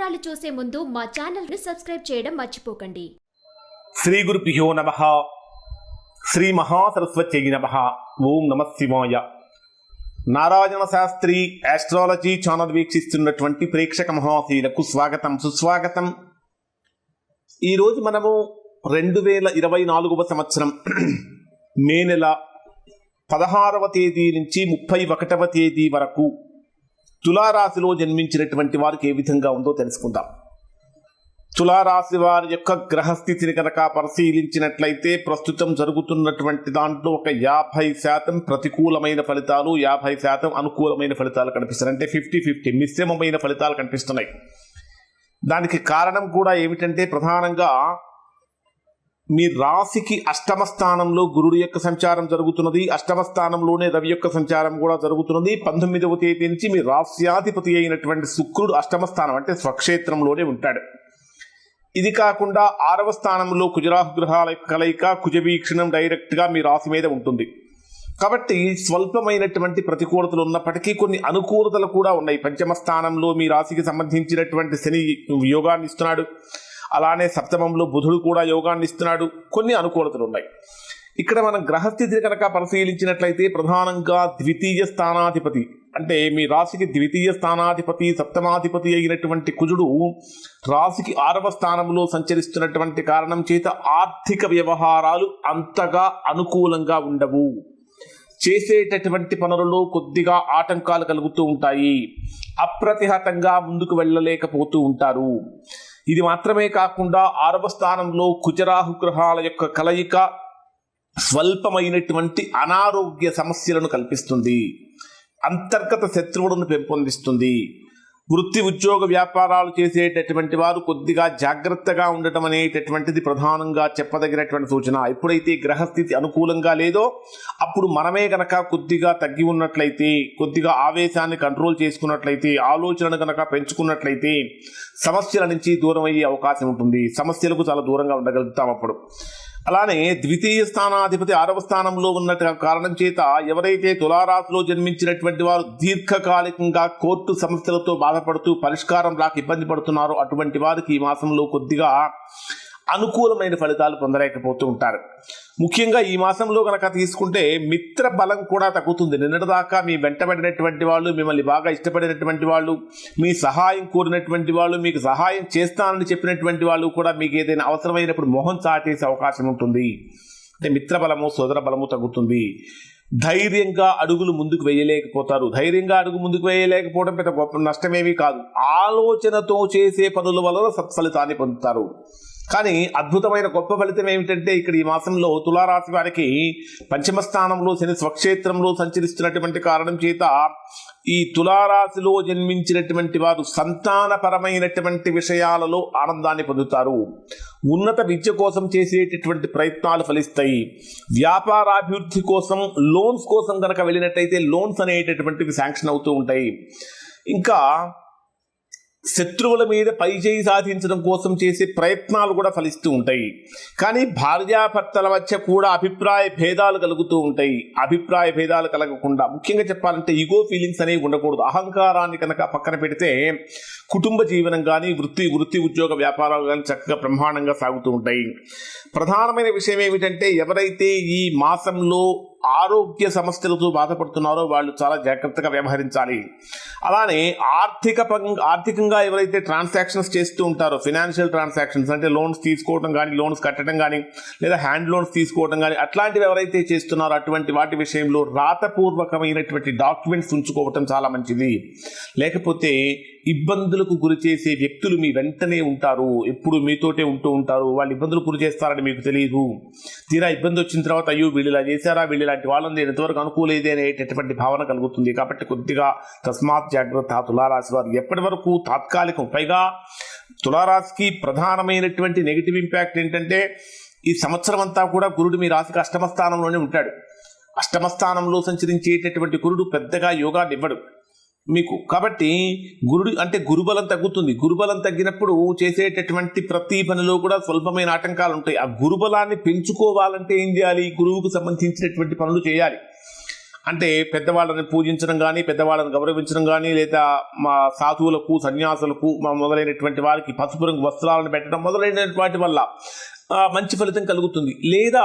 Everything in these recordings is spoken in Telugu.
వివరాలు చూసే ముందు మా ఛానల్ని సబ్స్క్రైబ్ చేయడం మర్చిపోకండి. శ్రీ గురుభ్యో నమ. శ్రీ మహాసరస్వతి నమ. ఓం నమ శివాయ. నారాయణ శాస్త్రి ఆస్ట్రాలజీ ఛానల్ వీక్షిస్తున్నటువంటి ప్రేక్షక మహాశీలకు స్వాగతం సుస్వాగతం. ఈరోజు మనము రెండు వేల ఇరవై నాలుగవ సంవత్సరం మే నెల పదహారవ తేదీ నుంచి ముప్పై ఒకటవ తేదీ వరకు తులారాశిలో జన్మించినటువంటి వారికి ఏ విధంగా ఉందో తెలుసుకుందాం. తులారాశి వారి యొక్క గ్రహస్థితిని కనుక పరిశీలించినట్లయితే ప్రస్తుతం జరుగుతున్నటువంటి దాంట్లో ఒక యాభై శాతం ప్రతికూలమైన ఫలితాలు యాభై శాతం అనుకూలమైన ఫలితాలు కనిపిస్తున్నాయి. అంటే ఫిఫ్టీ ఫిఫ్టీ మిశ్రమమైన ఫలితాలు కనిపిస్తున్నాయి. దానికి కారణం కూడా ఏమిటంటే ప్రధానంగా మీ రాశికి అష్టమ స్థానంలో గురుడు యొక్క సంచారం జరుగుతున్నది. అష్టమ స్థానంలోనే రవి యొక్క సంచారం కూడా జరుగుతున్నది. పంతొమ్మిదవ తేదీ నుంచి మీ రాస్యాధిపతి అయినటువంటి శుక్రుడు అష్టమ స్థానం అంటే స్వక్షేత్రంలోనే ఉంటాడు. ఇది కాకుండా ఆరవ స్థానంలో కుజరాహు గ్రహాల కలయిక కుజవీక్షణం డైరెక్ట్గా మీ రాశి మీద ఉంటుంది. కాబట్టి స్వల్పమైనటువంటి ప్రతికూలతలు ఉన్నప్పటికీ కొన్ని అనుకూలతలు కూడా ఉన్నాయి. పంచమ స్థానంలో మీ రాశికి సంబంధించినటువంటి శని యోగాన్ని ఇస్తున్నాడు. అలానే సప్తమంలో బుధుడు కూడా యోగాన్ని ఇస్తున్నాడు. కొన్ని అనుకూలతలు ఉన్నాయి. ఇక్కడ మనం గ్రహస్థితిని కనుక పరిశీలించినట్లయితే ప్రధానంగా ద్వితీయ స్థానాధిపతి అంటే మీ రాశికి ద్వితీయ స్థానాధిపతి సప్తమాధిపతి అయినటువంటి కుజుడు రాశికి ఆరవ స్థానంలో సంచరిస్తున్నటువంటి కారణం చేత ఆర్థిక వ్యవహారాలు అంతగా అనుకూలంగా ఉండవు. చేసేటటువంటి పనులలో కొద్దిగా ఆటంకాలు కలుగుతూ ఉంటాయి. అప్రతిహతంగా ముందుకు వెళ్ళలేకపోతూ ఉంటారు. ఇది మాత్రమే కాకుండా ఆరవ స్థానంలో కుజరాహు గ్రహాల యొక్క కలయిక స్వల్పమైనటువంటి అనారోగ్య సమస్యలను కల్పిస్తుంది. అంతర్గత శత్రువులను పెంపొందిస్తుంది. వృత్తి ఉద్యోగ వ్యాపారాలు చేసేటటువంటి వారు కొద్దిగా జాగ్రత్తగా ఉండటం అనేటటువంటిది ప్రధానంగా చెప్పదగినటువంటి సూచన. ఎప్పుడైతే గ్రహస్థితి అనుకూలంగా లేదో అప్పుడు మనమే గనక కొద్దిగా తగ్గి ఉన్నట్లయితే కొద్దిగా ఆవేశాన్ని కంట్రోల్ చేసుకున్నట్లయితే ఆలోచనను గనక పెంచుకున్నట్లయితే సమస్యల నుంచి దూరం అయ్యే అవకాశం ఉంటుంది. సమస్యలకు చాలా దూరంగా ఉండగలుగుతాం అప్పుడు. అలానే ద్వితీయ స్థానాధిపతి ఆరవ స్థానంలో ఉన్న కారణం చేత ఎవరైతే తులారాశిలో జన్మించినటువంటి వారు దీర్ఘకాలికంగా కోర్టు సమస్యలతో బాధపడుతూ పరిష్కారం రాక ఇబ్బంది పడుతున్నారో అటువంటి వారికి ఈ మాసంలో కొద్దిగా అనుకూలమైన ఫలితాలు పొందలేకపోతూ ఉంటారు. ముఖ్యంగా ఈ మాసంలో కనుక తీసుకుంటే మిత్ర బలం కూడా తగ్గుతుంది. నిన్నటిదాకా మీ వెంటబడినటువంటి వాళ్ళు మిమ్మల్ని బాగా ఇష్టపడినటువంటి వాళ్ళు మీ సహాయం కోరినటువంటి వాళ్ళు మీకు సహాయం చేస్తానని చెప్పినటువంటి వాళ్ళు కూడా మీకు ఏదైనా అవసరమైనప్పుడు మొహం చాటేసే అవకాశం ఉంటుంది. అంటే మిత్ర బలము సోదర బలము తగ్గుతుంది. ధైర్యంగా అడుగులు ముందుకు వేయలేకపోతారు. ధైర్యంగా అడుగు ముందుకు వేయలేకపోవడం పెద్ద గొప్ప నష్టమేమీ కాదు. ఆలోచనతో చేసే పనుల వలన సత్ఫలితాన్ని పొందుతారు. కానీ అద్భుతమైన గొప్ప ఫలితం ఏమిటంటే ఇక్కడ ఈ మాసంలో తులారాశి వారికి పంచమ స్థానంలో శని స్వక్షేత్రంలో సంచరిస్తున్నటువంటి కారణం చేత ఈ తులారాశిలో జన్మించినటువంటి వారు సంతానపరమైనటువంటి విషయాలలో ఆనందాన్ని పొందుతారు. ఉన్నత విద్య కోసం చేసేటటువంటి ప్రయత్నాలు ఫలిస్తాయి. వ్యాపారాభివృద్ధి కోసం లోన్స్ కోసం కనుక వెళ్ళినట్టయితే లోన్స్ అనేటటువంటివి శాంక్షన్ అవుతూ ఉంటాయి. ఇంకా శత్రువుల మీద పైచేయి సాధించడం కోసం చేసే ప్రయత్నాలు కూడా ఫలిస్తూ ఉంటాయి. కానీ భార్యాభర్తల మధ్య కూడా అభిప్రాయ భేదాలు కలుగుతూ ఉంటాయి. అభిప్రాయ భేదాలు కలగకుండా ముఖ్యంగా చెప్పాలంటే ఈగో ఫీలింగ్స్ అనేవి ఉండకూడదు. అహంకారాన్ని కనుక పక్కన పెడితే కుటుంబ జీవనం కానీ వృత్తి వృత్తి ఉద్యోగ వ్యాపారాలు కానీ చక్కగా బ్రహ్మాండంగా సాగుతూ ఉంటాయి. ప్రధానమైన విషయం ఏమిటంటే ఎవరైతే ఈ మాసంలో ఆరోగ్య సమస్యలతో బాధపడుతున్నారో వాళ్ళు చాలా జాగ్రత్తగా వ్యవహరించాలి. అలానే ఆర్థిక ఆర్థికంగా ఎవరైతే ట్రాన్సాక్షన్స్ చేస్తూ ఉంటారో ఫినాన్షియల్ ట్రాన్సాక్షన్స్ అంటే లోన్స్ తీసుకోవడం కానీ లోన్స్ కట్టడం కానీ లేదా హ్యాండ్ లోన్స్ తీసుకోవడం కానీ అట్లాంటివి ఎవరైతే చేస్తున్నారో అటువంటి వాటి విషయంలో రాతపూర్వకమైనటువంటి డాక్యుమెంట్స్ ఉంచుకోవటం చాలా మంచిది. లేకపోతే ఇబ్బందులకు గురి చేసే వ్యక్తులు మీ వెంటనే ఉంటారు. ఎప్పుడు మీతోటే ఉంటూ ఉంటారు. వాళ్ళు ఇబ్బందులు గురి చేస్తారని మీకు తెలియదు తీరా ఇబ్బంది వచ్చిన తర్వాత అయ్యో వీళ్ళు ఇలా చేశారా? వీళ్ళు ఇలాంటి వాళ్ళని ఎంతవరకు అనుకోలేదే అనేటటువంటి భావన కలుగుతుంది. కాబట్టి కొద్దిగా తస్మాత్ జాగ్రత్త. తులారాశి వారు ఎప్పటి వరకు తాత్కాలికం? పైగా తులారాశికి ప్రధానమైనటువంటి నెగిటివ్ ఇంపాక్ట్ ఏంటంటే ఈ సంవత్సరం అంతా కూడా గురుడు మీ రాశికి అష్టమ స్థానంలోనే ఉంటాడు. అష్టమ స్థానంలో సంచరించేటటువంటి గురుడు పెద్దగా యోగాన్ని ఇవ్వడు. మీకు. కాబట్టి గురుడు అంటే గురుబలం తగ్గుతుంది. గురుబలం తగ్గినప్పుడు చేసేటటువంటి ప్రతి పనిలో కూడా స్వల్పమైన ఆటంకాలు ఉంటాయి. ఆ గురుబలాన్ని పెంచుకోవాలంటే ఏం చేయాలి? గురువుకు సంబంధించినటువంటి పనులు చేయాలి. అంటే పెద్దవాళ్ళని పూజించడం కానీ పెద్దవాళ్ళని గౌరవించడం కానీ లేదా మా సాధువులకు సన్యాసులకు మా మొదలైనటువంటి వారికి పసుపు రంగు వస్త్రాలను పెట్టడం మొదలైనటువంటి వాటి వల్ల మంచి ఫలితం కలుగుతుంది. లేదా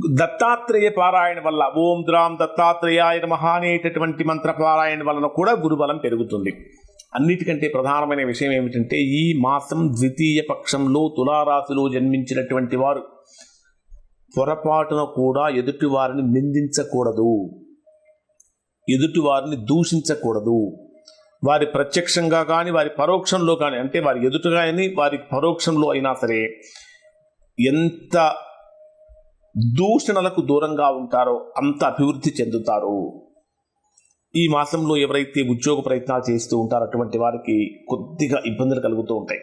దత్తాత్రేయ పారాయణ వల్ల ఓం ద్రాం దత్తాత్రేయాయ నమః అనేటటువంటి మంత్ర పారాయణ వలన కూడా గురుబలం పెరుగుతుంది. అన్నిటికంటే ప్రధానమైన విషయం ఏమిటంటే ఈ మాసం ద్వితీయ పక్షంలో తులారాశిలో జన్మించినటువంటి వారు పొరపాటున కూడా ఎదుటి వారిని నిందించకూడదు. ఎదుటి వారిని దూషించకూడదు. వారి ప్రత్యక్షంగా కానీ వారి పరోక్షంలో కానీ అంటే వారి ఎదుట కానీ వారి పరోక్షంలో అయినా సరే ఎంత దూషణలకు దూరంగా ఉంటారో అంత అభివృద్ధి చెందుతారు. ఈ మాసంలో ఎవరైతే ఉద్యోగ ప్రయత్నాలు చేస్తూ ఉంటారో అటువంటి వారికి కొద్దిగా ఇబ్బందులు కలుగుతూ ఉంటాయి.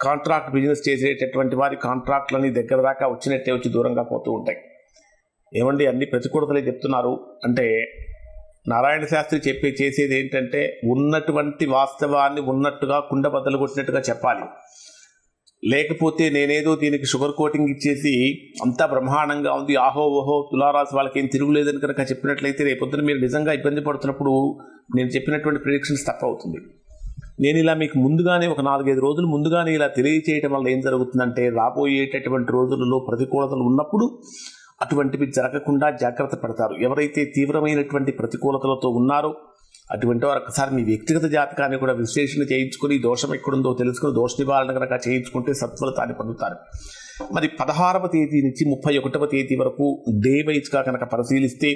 కాంట్రాక్ట్ బిజినెస్ చేసేటటువంటి వారి కాంట్రాక్ట్లని దగ్గర దాకా వచ్చినట్టే వచ్చి దూరంగా పోతూ ఉంటాయి. ఏమండి అన్ని ప్రతికూలతలే చెప్తున్నారు. అంటే నారాయణ శాస్త్రి చెప్పే చేసేది ఏంటంటే ఉన్నటువంటి వాస్తవాన్ని ఉన్నట్టుగా కుండ బద్దలు కొట్టినట్టుగా చెప్పాలి. లేకపోతే నేనేదో దీనికి షుగర్ కోటింగ్ ఇచ్చేసి అంతా బ్రహ్మాండంగా ఉంది. ఆహో ఓహో తులారాశి వాళ్ళకి ఏం తిరుగులేదని కనుక చెప్పినట్లయితే రేపొద్దున మీరు నిజంగా ఇబ్బంది పడుతున్నప్పుడు నేను చెప్పినటువంటి ప్రిడిక్షన్స్ తప్ప అవుతుంది. నేను ఇలా మీకు ముందుగానే ఒక నాలుగైదు రోజులు ముందుగానే ఇలా తెలియచేయటం వల్ల ఏం జరుగుతుందంటే రాబోయేటటువంటి రోజులలో ప్రతికూలతలు ఉన్నప్పుడు అటువంటివి జరగకుండా జాగ్రత్త పడతారు. ఎవరైతే తీవ్రమైనటువంటి ప్రతికూలతలతో ఉన్నారో అటువంటి వారు ఒకసారి మీ వ్యక్తిగత జాతకాన్ని కూడా విశ్లేషణ చేయించుకుని దోషం ఎక్కడుందో తెలుసుకుని దోష నివారణ కనుక చేయించుకుంటే సత్ఫలితాన్ని పొందుతారు. మరి పదహారవ తేదీ నుంచి ముప్పై ఒకటవ తేదీ వరకు డే వైజ్గా కనుక పరిశీలిస్తే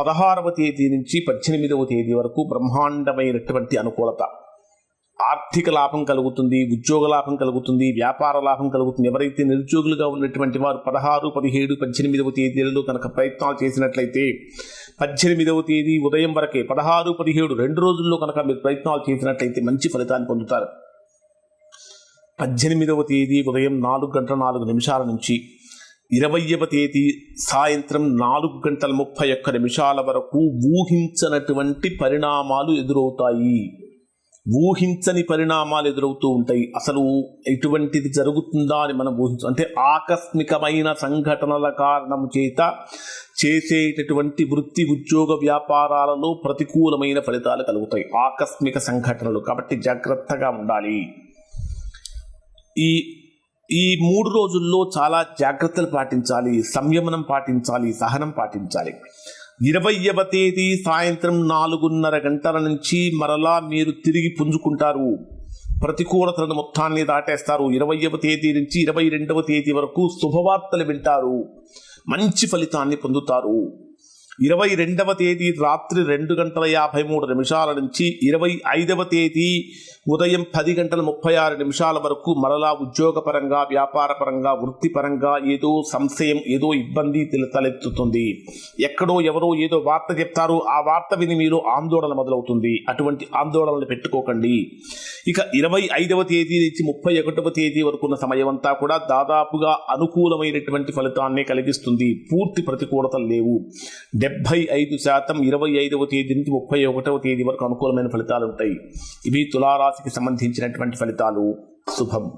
పదహారవ తేదీ నుంచి పద్దెనిమిదవ తేదీ వరకు బ్రహ్మాండమైనటువంటి అనుకూలత. ఆర్థిక లాభం కలుగుతుంది ఉద్యోగ లాభం కలుగుతుంది వ్యాపార లాభం కలుగుతుంది. ఎవరైతే నిరుద్యోగులుగా ఉన్నటువంటి వారు పదహారు పదిహేడు పద్దెనిమిదవ తేదీలలో కనుక ప్రయత్నాలు చేసినట్లయితే పద్దెనిమిదవ తేదీ ఉదయం వరకే పదహారు పదిహేడు రెండు రోజుల్లో కనుక మీరు ప్రయత్నాలు చేసినట్లయితే మంచి ఫలితాన్ని పొందుతారు. పద్దెనిమిదవ తేదీ ఉదయం నాలుగు గంటల నాలుగు నిమిషాల నుంచి ఇరవయవ తేదీ సాయంత్రం నాలుగు గంటల ముప్పై ఒక్క నిమిషాల వరకు ఊహించనటువంటి పరిణామాలు ఎదురవుతాయి. ఊహించని పరిణామాలు ఎదురవుతూ ఉంటాయి. అసలు ఎటువంటిది జరుగుతుందా అని మనం ఊహించు అంటే ఆకస్మికమైన సంఘటనల కారణం చేత చేసేటటువంటి వృత్తి ఉద్యోగ వ్యాపారాలలో ప్రతికూలమైన ఫలితాలు కలుగుతాయి. ఆకస్మిక సంఘటనలు కాబట్టి జాగ్రత్తగా ఉండాలి. ఈ ఈ మూడు రోజుల్లో చాలా జాగ్రత్తలు పాటించాలి. సంయమనం పాటించాలి. సహనం పాటించాలి. ఇరవయవ తేదీ సాయంత్రం నాలుగున్నర గంటల నుంచి మరలా మీరు తిరిగి పుంజుకుంటారు. ప్రతికూలతలను మొత్తాన్ని దాటేస్తారు. ఇరవయవ తేదీ నుంచి ఇరవై రెండవ తేదీ వరకు శుభవార్తలు వింటారు. మంచి ఫలితాన్ని పొందుతారు. ఇరవై రెండవ తేదీ రాత్రి రెండు గంటల యాభై మూడు నిమిషాల నుంచి ఇరవై ఐదవ తేదీ ఉదయం పది గంటల ముప్పై ఆరు నిమిషాల వరకు మరలా ఉద్యోగపరంగా వ్యాపారపరంగా వృత్తిపరంగా ఏదో సంశయం ఏదో ఇబ్బంది తలెత్తుతుంది. ఎక్కడో ఎవరో ఏదో వార్త చెప్తారు. ఆ వార్త విని మీరు ఆందోళన మొదలవుతుంది. అటువంటి ఆందోళనలు పెట్టుకోకండి. ఇక ఇరవై ఐదవ తేదీ నుంచి ముప్పై ఒకటవ తేదీ వరకు ఉన్న సమయం అంతా కూడా దాదాపుగా అనుకూలమైనటువంటి ఫలితాన్ని కలిగిస్తుంది. పూర్తి ప్రతికూలతలు లేవు. డెబ్బై ఐదు శాతం ఇరవై ఐదవ తేదీ నుంచి ముప్పై ఒకటవ తేదీ వరకు అనుకూలమైన ఫలితాలు ఉంటాయి. ఇవి తులారాశికి సంబంధించినటువంటి ఫలితాలు. శుభం.